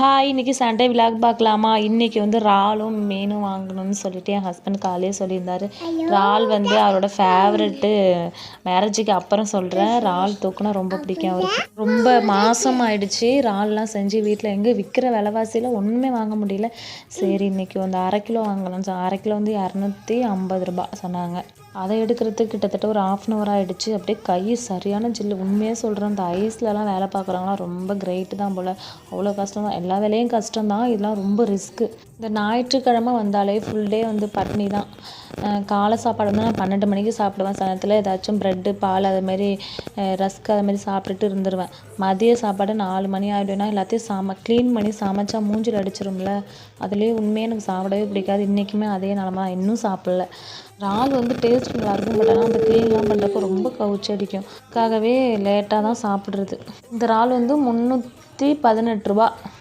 Hi இன்றைக்கி Sunday vlog பார்க்கலாமா? இன்றைக்கி வந்து இறாலும் மீனும் வாங்கணும்னு சொல்லிட்டு என் ஹஸ்பண்ட் காலையே சொல்லியிருந்தாரு. இறால் வந்து அவரோட ஃபேவரெட்டு மேரேஜுக்கு அப்புறம் சொல்கிறேன் இறால் தூக்குனா ரொம்ப பிடிக்கும் அவருக்கு. ரொம்ப மாதம் ஆயிடுச்சு இறால்லாம் செஞ்சு வீட்டில் எங்கே விற்கிற விலைவாசியில் ஒன்றுமே வாங்க முடியல. சரி இன்றைக்கி வந்து அரை கிலோ வாங்கலாம்னு அரை கிலோ வந்து இரநூத்தி ஐம்பது ரூபாய் சொன்னாங்க. அதை எடுக்கிறதுக்கு கிட்டத்தட்ட ஒரு ஆஃப் அன் ஹவர் ஆகிடுச்சு அப்படியே கை சரியான ஜில்லு. உண்மையாக சொல்கிறேன் இந்த ஐஸ்லலாம் வேலை பார்க்குறவங்களாம் ரொம்ப கிரேட்டு தான் போல். அவ்வளோ கஷ்டம் தான். எல்லா வேலையும் கஷ்டம் தான் இதெல்லாம் ரொம்ப ரிஸ்க்கு இந்த ஞாயிற்றுக்கிழமை வந்தாலே ஃபுல் டே வந்து பட்னி தான். காலை சாப்பாடு வந்து நான் பன்னெண்டு மணிக்கு சாப்பிடுவேன். சாயந்தரத்தில் ஏதாச்சும் ப்ரெட்டு பால் அதுமாரி ரஸ்க் அது மாதிரி சாப்பிட்டுட்டு இருந்துருவேன். மதிய சாப்பாடு நாலு மணி ஆகிடும்னா எல்லாத்தையும் சாம க்ளீன் பண்ணி சமைச்சா மூஞ்சில் அடிச்சிரும்ல. அதுலேயே உண்மையாக எனக்கு சாப்பிடவே பிடிக்காது. இன்றைக்குமே அதே நிலமா இன்னும் சாப்பிடல. இறால் வந்து டேஸ்ட் நல்லாயிருக்கும் பட் ஆனால் அந்த க்ளீன்லாம் பண்ணுறப்போ ரொம்ப கவுச்சி அடிக்கும். அதுக்காகவே லேட்டாக தான் சாப்பிட்றது. இந்த இறால் வந்து முந்நூற்றி பதினெட்டு ரூபா.